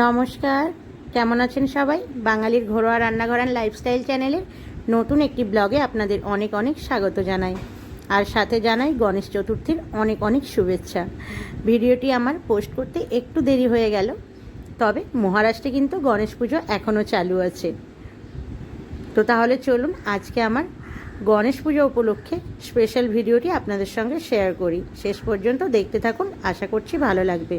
নমস্কার, কেমন আছেন সবাই? বাঙালির ঘরোয়া রান্নাঘর অ্যান্ড লাইফস্টাইল চ্যানেলের নতুন একটি ব্লগে আপনাদের অনেক অনেক স্বাগত জানাই। আর সাথে জানাই গণেশ চতুর্থীর অনেক অনেক শুভেচ্ছা। ভিডিওটি আমার পোস্ট করতে একটু দেরি হয়ে গেল, তবে মহারাষ্ট্রে কিন্তু গণেশ পুজো এখনও চালু আছে। তো তাহলে চলুন আজকে আমার গণেশ পুজো উপলক্ষে স্পেশাল ভিডিওটি আপনাদের সঙ্গে শেয়ার করি। শেষ পর্যন্ত দেখতে থাকুন, আশা করছি ভালো লাগবে।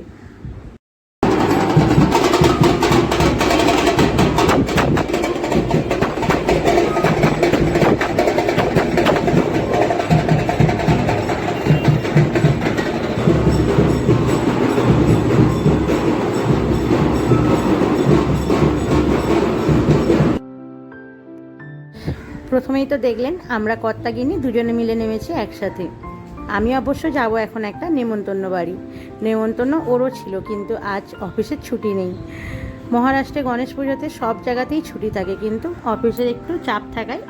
প্রথমেই তো দেখলেন আমরা কর্তাগিনি দুজনে মিলে নেমেছি একসাথে। আমি অবশ্য যাব এখন একটা নেমন্তন্ন বাড়ি। নেমন্তন্ন ওরও ছিল, কিন্তু আজ অফিসের ছুটি নেই। মহারাষ্ট্রে গণেশ পুজোতে সব জায়গাতেই ছুটি থাকে, কিন্তু অফিসের একটু চাপ থাকায়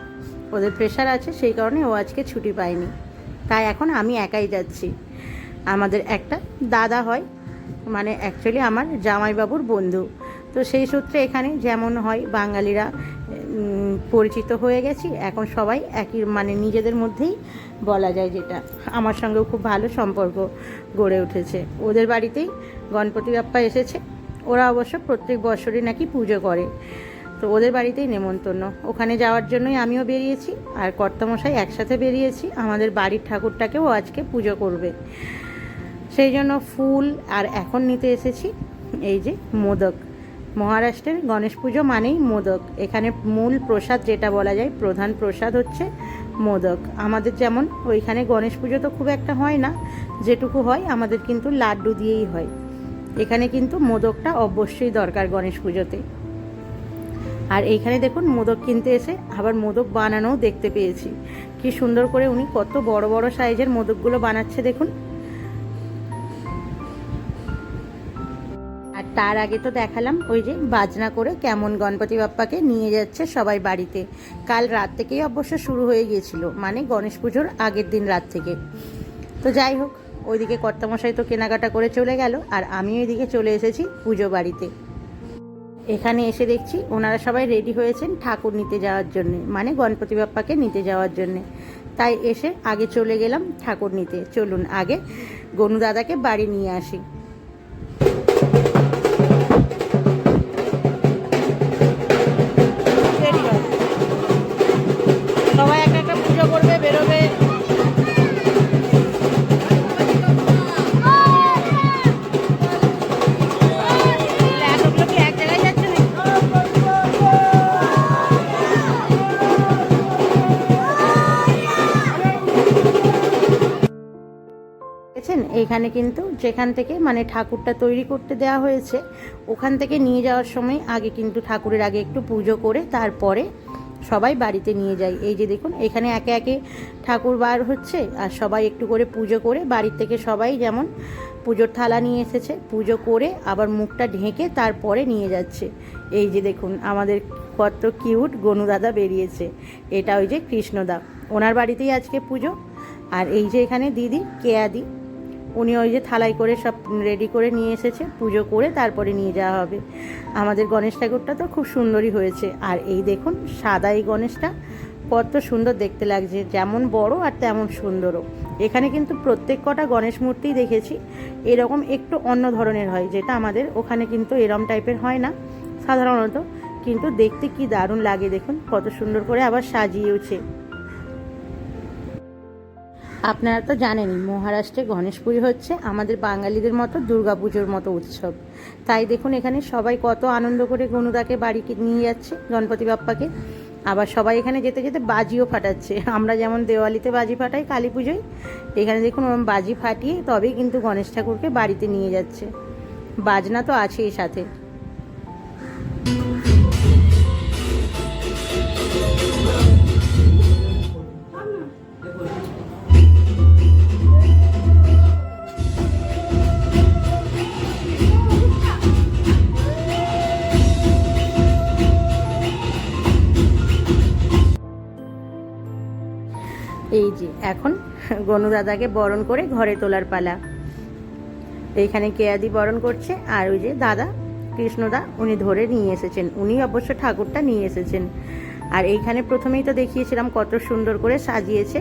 ওদের প্রেশার আছে, সেই কারণে ও আজকে ছুটি পায়নি। তাই এখন আমি একাই যাচ্ছি। আমাদের একটা দাদা হয় মানে অ্যাকচুয়ালি আমার জামাইবাবুর বন্ধু। তো সেই সূত্রে এখানে যেমন হয় বাঙালিরা পরিচিত হয়ে গেছি। এখন সবাই একই মানে নিজেদের মধ্যেই বলা যায় যেটা। আমার সঙ্গেও খুব ভালো সম্পর্ক গড়ে উঠেছে। ওদের বাড়িতেই গণপতি বাপ্পা এসেছে। ওরা অবশ্য প্রত্যেক বছরই নাকি পুজো করে। তো ওদের বাড়িতেই নেমন্তন্ন। ওখানে যাওয়ার জন্যই আমিও বেরিয়েছি আর কর্তামশাই একসাথে বেরিয়েছি। আমাদের বাড়ির ঠাকুরটাকেও আজকে পুজো করবে। সেই জন্য ফুল আর এখন নিতে এসেছি, এই যে মোদক। মহারাষ্ট্রের গণেশ পুজো মানেই মোদক। এখানে মূল প্রসাদ যেটা বলা যায়, প্রধান প্রসাদ হচ্ছে মোদক। আমাদের যেমন ওইখানে গণেশ পুজো তো খুব একটা হয় না, যেটুকু হয় আমাদের কিন্তু লাড্ডু দিয়েই হয়। এখানে কিন্তু মোদকটা অবশ্যই দরকার গণেশ পুজোতে। আর এইখানে দেখুন মোদক কিনতে এসে আবার মোদক বানানোও দেখতে পেয়েছি। কি সুন্দর করে উনি কত বড় বড় সাইজের মোদকগুলো বানাচ্ছে দেখুন। তার আগে তো দেখালাম ওই যে বাজনা করে কেমন গণপতি বাপ্পাকে নিয়ে যাচ্ছে সবাই বাড়িতে। কাল রাত থেকেই অবশ্য শুরু হয়ে গিয়েছিল মানে গণেশ পুজোর আগের দিন রাত থেকে। তো যাই হোক, ওইদিকে কর্তামশাই তো কেনাকাটা করে চলে গেল, আর আমি ওইদিকে চলে এসেছি পুজো বাড়িতে। এখানে এসে দেখছি ওনারা সবাই রেডি হয়েছেন ঠাকুর নিতে যাওয়ার জন্য মানে গণপতি বাপ্পাকে নিতে যাওয়ার জন্যে। তাই এসে আগে চলে গেলাম ঠাকুর নিতে। চলুন আগে গনু দাদাকে বাড়ি নিয়ে আসি। এইখানে কিন্তু যেখান থেকে মানে ঠাকুরটা তৈরি করতে দেওয়া হয়েছে, ওখান থেকে নিয়ে যাওয়ার সময় আগে কিন্তু ঠাকুরের আগে একটু পুজো করে তারপরে সবাই বাড়িতে নিয়ে যায়। এই যে দেখুন, এখানে একে একে ঠাকুর বার হচ্ছে আর সবাই একটু করে পুজো করে বাড়ির থেকে সবাই যেমন পুজোর থালা নিয়ে এসেছে, পুজো করে আবার মুখটা ঢেকে তারপরে নিয়ে যাচ্ছে। এই যে দেখুন, আমাদের কত কিউট গনু দাদা বেরিয়েছে। এটা ওই যে কৃষ্ণদা। ওনার বাড়িতেই আজকে পুজো। আর এই যে এখানে দিদি কেয়াদি উনি ওই যে থালাই করে সব রেডি করে নিয়ে এসেছে, পুজো করে তারপরে নিয়ে যাওয়া হবে। আমাদের গণেশ ঠাকুরটা তো খুব সুন্দরই হয়েছে। আর এই দেখুন সাদা এই গণেশটা, কত সুন্দর দেখতে লাগছে, যেমন বড় আর তেমন সুন্দরও। এখানে কিন্তু প্রত্যেক কটা গণেশ মূর্তি দেখেছি। এরকম একটু অন্য ধরনের হয়, যেটা আমাদের ওখানে কিন্তু এরম টাইপের হয় না, সাধারণত। কিন্তু দেখতে কি দারুণ লাগে দেখুন, কত সুন্দর করে আবার সাজিয়েওছে। আপনারা তো জানেনই, মহারাষ্ট্রে গণেশ পুজো হচ্ছে আমাদের বাঙালিদের মতো দুর্গা পুজোর মতো উৎসব। তাই দেখুন এখানে সবাই কত আনন্দ করে গনুদাকে বাড়িকে নিয়ে যাচ্ছে, গণপতি বাপ্পাকে। আবার সবাই এখানে যেতে যেতে বাজিও ফাটাচ্ছে। আমরা যেমন দেওয়ালিতে বাজি ফাটাই, কালী পুজোয়, এখানে দেখুন ওরম বাজি ফাটিয়ে তবেই কিন্তু গণেশ ঠাকুরকে বাড়িতে নিয়ে যাচ্ছে। বাজনা তো আছেই সাথে। যে এখন গনু দাদাকে বরণ করে ঘরে তোলার পালা। এইখানে কেয়াদি বরণ করছে, আর ওই যে দাদা, কৃষ্ণদা, উনি ধরে নিয়ে এসেছেন। উনি অবশ্য ঠাকুরটা নিয়ে এসেছেন। আর এইখানে প্রথমেই তো দেখিয়েছিলাম কত সুন্দর করে সাজিয়েছে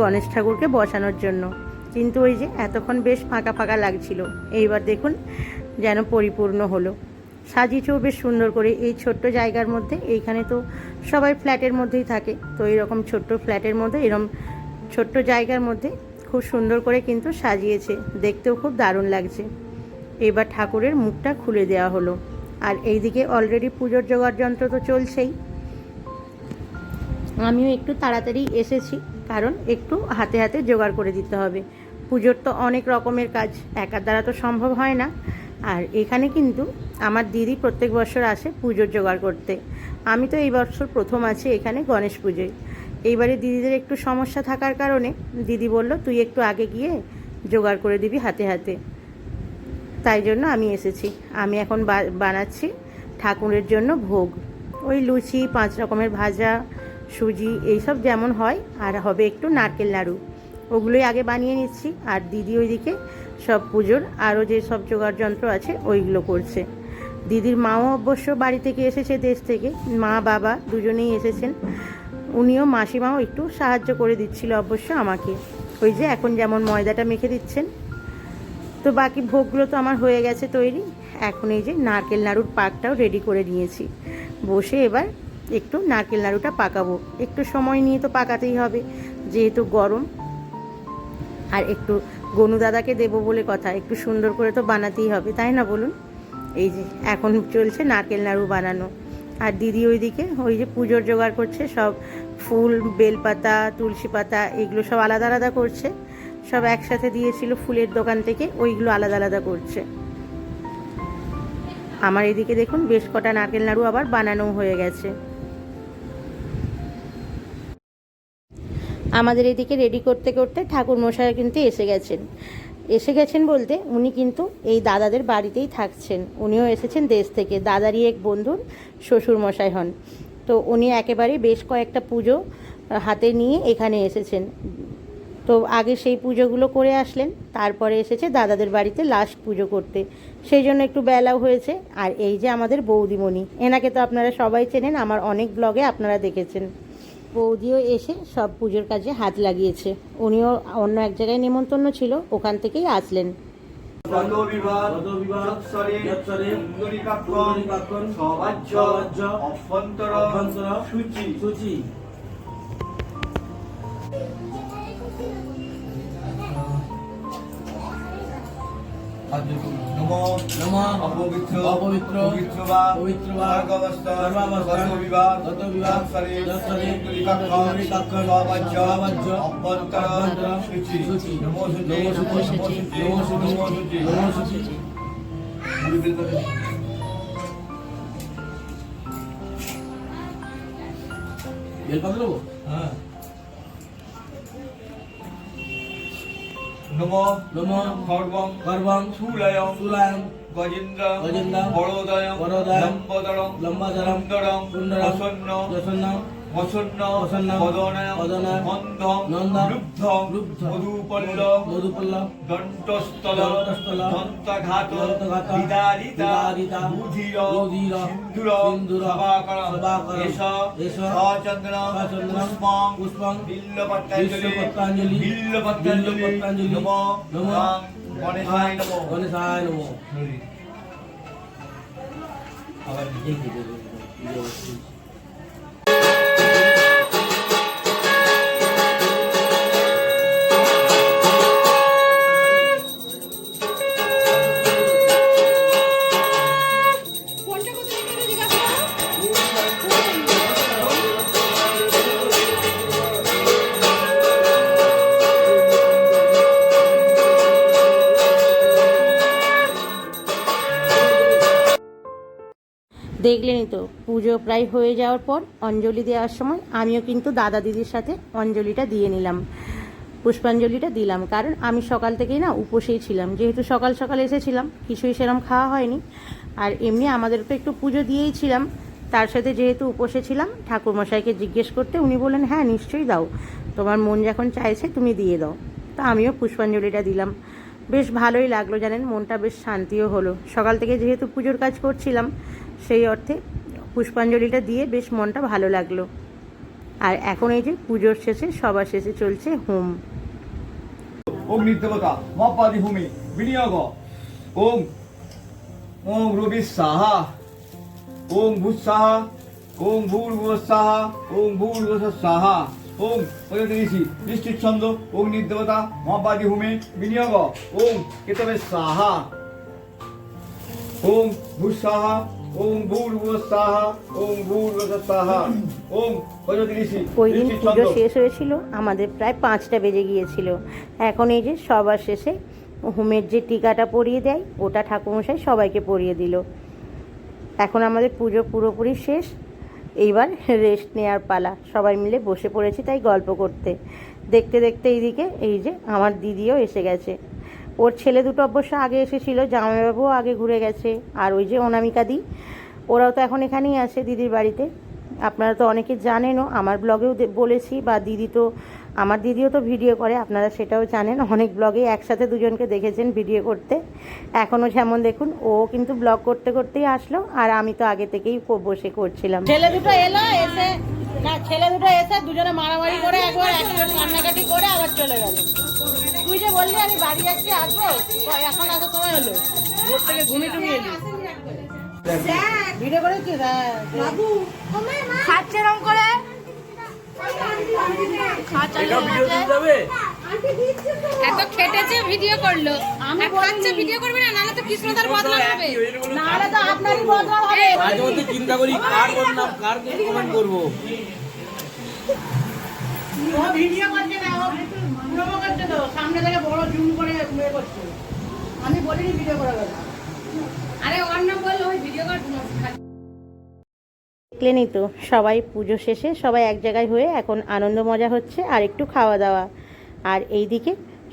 গণেশ ঠাকুরকে বসানোর জন্য। কিন্তু ওই যে এতক্ষণ বেশ ফাঁকা ফাঁকা লাগছিল। এইবার দেখুন যেন পরিপূর্ণ হলো। সাজিয়েছেও বেশ সুন্দর করে। এই ছোট্ট জায়গার মধ্যে এইখানে তো সবাই ফ্ল্যাটের মধ্যেই থাকে। তো এরকম ছোট্ট ফ্ল্যাটের মধ্যে এরকম ছোট্ট জায়গার মধ্যে খুব সুন্দর করে কিন্তু সাজিয়েছে। দেখতেও খুব দারুণ লাগছে। এবার ঠাকুরের মুখটা খুলে দেওয়া হলো। আর এইদিকে অলরেডি পুজোর জোগাড় যন্ত্র তো চলছেই। আমিও একটু তাড়াতাড়ি এসেছি, কারণ একটু হাতে হাতে জোগাড় করে দিতে হবে। পুজোর তো অনেক রকমের কাজ, একার দ্বারা তো সম্ভব হয় না। আর এখানে কিন্তু আমার দিদি প্রত্যেক বছর আসে পুজোর জোগাড় করতে। আমি তো এই বছর প্রথম আছি এখানে গণেশ পুজোয়। এইবারে দিদিদের একটু সমস্যা থাকার কারণে দিদি বলল, তুই একটু আগে গিয়ে জোগাড় করে দিবি হাতে হাতে। তাই জন্য আমি এসেছি। আমি এখন বানাচ্ছি ঠাকুরের জন্য ভোগ। ওই লুচি, পাঁচ রকমের ভাজা, সুজি, এইসব যেমন হয়, আর হবে একটু নারকেল নাড়ু ওগুলোই আগে বানিয়ে নিচ্ছি, আর দিদি ওইদিকে সব পুজোর আরও যে সব জোগাড় যন্ত্র আছে, ওইগুলো করছে। দিদির মাও অবশ্য বাড়ি থেকে এসেছে দেশ থেকে। মা, বাবা দুজনেই এসেছেন। উনিও মাসিমাও একটু সাহায্য করে দিচ্ছিল অবশ্য আমাকে। ওই যে এখন যেমন ময়দাটা মেখে দিচ্ছেন। তো বাকি ভোগগুলো তো আমার হয়ে গেছে তৈরি। এখন এই যে নারকেল নাড়ুর পাকটাও রেডি করে নিয়েছি। বসে এবার একটু নারকেল নাড়ুটা পাকাবো। একটু সময় নিয়ে তো পাকাতেই হবে, যেহেতু গরম। আর একটু গনু দাদাকে দেবো বলে কথা, একটু সুন্দর করে তো বানাতেই হবে, তাই না বলুন? এই যে এখন চলছে নারকেল নাড়ু বানানো। আর দিদি ওইদিকে, ওই যে পুজোর জোগাড় করছে, সব ফুল, বেলপাতা, তুলসী পাতা, এগুলো সব আলাদা আলাদা করছে। সব একসাথে দিয়েছিল ফুলের দোকান থেকে, ওইগুলো আলাদা আলাদা করছে। আমার এদিকে দেখুন, বেশ কটা নারকেল নাড়ু আবার বানানো হয়ে গেছে। আমাদের এদিকে রেডি করতে করতে ঠাকুর মশাই কিন্তু এসে গেছেন। এসে গেছেন বলতে উনি কিন্তু এই দাদাদের বাড়িতেই থাকছেন। উনিও এসেছেন দেশ থেকে। দাদারই এক বন্ধুর শ্বশুর মশাই হন। তো উনি একেবারে বেশ কয়েকটা পুজো হাতে নিয়ে এখানে এসেছেন। তো আগে সেই পুজোগুলো করে আসলেন, তারপরে এসেছে দাদাদের বাড়িতে লাস্ট পুজো করতে। সেই জন্য একটু বেলাও হয়েছে। আর এই যে আমাদের বৌদিমণি, এনাকে তো আপনারা সবাই চেনেন, আমার অনেক ব্লগে আপনারা দেখেছেন। বৌদিও এসে সব পুজোর কাজে হাত লাগিয়েছে। উনিও অন্য এক জায়গায় নেমন্তন্ন ছিল ওখান থেকেই আসলেন। গত নমো নমঃ অপবিত্র অপবিত্র পবিত্র বা পবিত্র বা সর্বাবস্থা সর্বাবস্থা বিভাগ গত যৎসরে কুণ্ডলীকাক্ষণ কুণ্ডলীকাক্ষণ সবাজ্য সবাজ্য অভ্যন্তর অভ্যন্তর সূচি সূচি নমো সূচি নমো সূচি নমো সূচি নমো সূচি নমো সূচি বেলপাতা দেবো? হ্যাঁ। নমো নমঃ খর্বং গর্বং শূলয়ং তুলায়ং গজেন্দ্র গজেন্দ্র বড়োদয় বড়োদয় লম্বদরং লম্বদরং সুন্দরং সুন্দরং প্রসন্ন প্রসন্নং প্রসন্ন প্রসন্ন বদনয়ং বদনয়ং মন্দং নন্দং লুব্ধং লুব্ধং মধুপল্ল মধুপল্লব দন্তস্থল দন্তস্থল দন্তঘাত বিদারিতা বুধির বুধির সিন্ধুর সিন্ধুর সভাকর সভাকর এষ এষ সচন্দ্র পুষ্পং পুষ্পং নমো গণেশায় নমো। গণেশায় নমঃ। আবার দেখলেনই তো। পুজো প্রায় হয়ে যাওয়ার পর অঞ্জলি দেওয়ার সময় আমিও কিন্তু দাদা দিদির সাথে অঞ্জলিটা দিয়ে নিলাম। পুষ্পাঞ্জলিটা দিলাম। কারণ আমি সকাল থেকেই না উপসেই ছিলাম। যেহেতু সকাল সকাল এসেছিলাম, কিছুই সেরম খাওয়া হয়নি। আর এমনি আমাদের তো একটু পুজো দিয়েই ছিলাম। তার সাথে যেহেতু উপসে ছিলাম, ঠাকুরমশাইকে জিজ্ঞেস করতে উনি বললেন হ্যাঁ নিশ্চয়ই দাও। তোমার মন যখন চাইছে তুমি দিয়ে দাও। তা আমিও পুষ্পাঞ্জলিটা দিলাম। বেশ ভালোই লাগল জানেন, মনটা বেশ শান্তিও হলো। সকাল থেকে যেহেতু পুজোর কাজ করছিলাম সেই অর্থে পুষ্পাঞ্জলিটা দিয়ে বেশ মনটা ভালো লাগল। আর এখন এই যে পুজোর শেষে, সবার শেষে চলছে হোম। অগ্নিদেবতা মপাদি ভূমি, বিনিয়োগ। ওম ওম রবি সাহা ওম ভূসাহা ওম ভূর্ভুব সাহা ওম ভূর্ভুব সাহা ওম ঋষি বৃষ্টির ছন্দ অগ্নিদেবতা মহাবাদি ভূমি, বিনিয়োগ। ওম, কেতবে সাহা ওম ভূর্ভুব সাহা ওম ওম ওই দিন পুজো শেষ হয়েছিল আমাদের প্রায় পাঁচটা বেজে গিয়েছিল। এখন এই যে সবার শেষে হোমের যে টিকাটা পরিয়ে দেয় ওটা ঠাকুরমশাই সবাইকে পরিয়ে দিল। এখন আমাদের পুজো পুরোপুরি শেষ। এইবার রেস্ট নেওয়ার পালা। সবাই মিলে বসে পড়েছি তাই গল্প করতে। দেখতে দেখতে এইদিকে এই যে আমার দিদিও এসে গেছে। ওর ছেলে দুটো অবশ্য আগে এসেছিল জামাইবাবুও আগে ঘুরে গেছে, আর ওই যে অনামিকা দি, ওরাও তো এখন এখানেই আছে দিদির বাড়িতে। আপনারা তো অনেকে জানেনও, আমার ব্লগেও বলেছি, বা দিদি তো, আমার দিদিও তো ভিডিও করে, আপনারা সেটাও জানেন, অনেক ব্লগে একসাথে দুজনকে দেখেছেন ভিডিও করতে। এখনও যেমন দেখুন, ও কিন্তু ব্লগ করতে করতেই আসলো, আর আমি তো আগে থেকেই বসে করছিলাম। ছেলে দুটো এলো, এসে, না, ছেলে দুটো এসে দুজনে মারামারি করে একবার করে আবার চলে গেল। তুই যে বললি আমি বাড়ি যাচ্ছি আসব এখন আসার সময় হলো। ভোর থেকে ঘুমিয়ে টুমিয়ে এলি। ভিডিও করেছিস? হ্যাঁ খাচ্ছে রং করে? এটা ভিডিও দিতে যাবে? এত খেটেছে ভিডিও করল। আমি খাচ্ছে ভিডিও করবে না নাহলে তো কৃষ্ণদার বদনাম হবে। নাহলে তো আপনারই বদনাম হবে। মাঝে মধ্যে চিন্তা করি কার বদনাম কার কমেন্ট করব? ভিডিও করছে না ও করছে তো তো, সবাই পুজো শেষে সবাই এক জায়গায় হয়ে এখন আনন্দ মজা হচ্ছে আর একটু খাওয়া দাওয়া। আর এইদিকে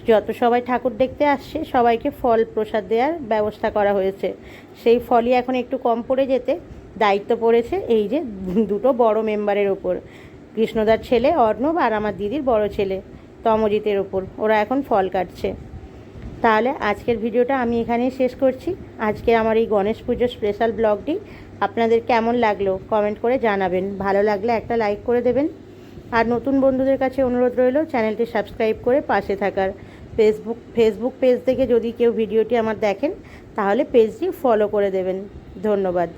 যত সবাই ঠাকুর দেখতে আসছে, সবাইকে ফল প্রসাদ দেওয়ার ব্যবস্থা করা হয়েছে। সেই ফলই এখন একটু কম পড়ে যেতে, দায়িত্ব পড়েছে এই যে দুটো বড় মেম্বারের ওপর। কৃষ্ণদার ছেলে অর্ণব আর আমার দিদির বড় ছেলে। তমজিতের ওপর ওরা এখন ফল কাটছে। তাহলে আজকের ভিডিওটা আমি এখানেই শেষ করছি। আজকে আমার এই গণেশ পুজোর স্পেশাল ব্লগটি আপনাদের কেমন লাগল কমেন্ট করে জানাবেন। ভালো লাগলে একটা লাইক করে দেবেন। আর নতুন বন্ধুদের কাছে অনুরোধ রইল চ্যানেলটি সাবস্ক্রাইব করে পাশে থাকার। ফেসবুক ফেসবুক পেজ থেকে যদি কেউ ভিডিওটি আমার দেখেন, তাহলে পেজটি ফলো করে দেবেন। ধন্যবাদ।